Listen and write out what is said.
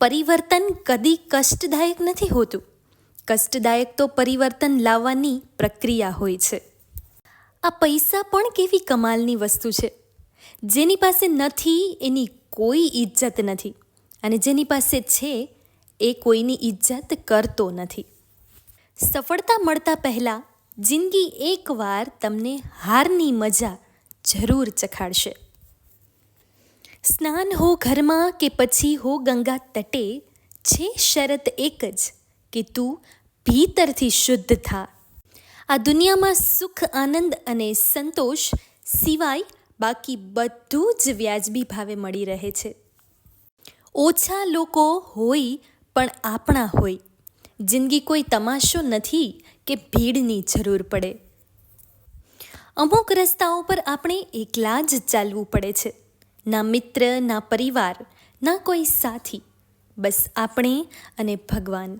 પરિવર્તન કદી કષ્ટદાયક નથી હોતું. કષ્ટદાયક તો પરિવર્તન લાવવાની પ્રક્રિયા હોય છે. આ પૈસા પણ કેવી કમાલની વસ્તુ છે. જેની પાસે નથી એની કોઈ ઇજ્જત નથી. અને જેની પાસે છે એ કોઈની ઇજ્જત કરતો નથી. સફળતા મળતા પહેલાં જિંદગી એકવાર તમને હારની મજા જરૂર ચખાડશે. સ્નાન હો ઘરમાં કે પછી હો ગંગા તટે, છે શરત એક જ કે તું ભીતરથી શુદ્ધ થા. આ દુનિયામાં સુખ, આનંદ અને સંતોષ સિવાય બાકી બધું જ વ્યાજબી ભાવે મળી રહે છે. ઓછા લોકો હોય પણ આપણા હોય. જિંદગી કોઈ તમાશો નથી કે ભીડની જરૂર પડે. અમુક રસ્તાઓ પર આપણે એકલા જ ચાલવું પડે છે. ના મિત્ર ના પરિવાર ના કોઈ સાથી. બસ આપણે અને ભગવાન.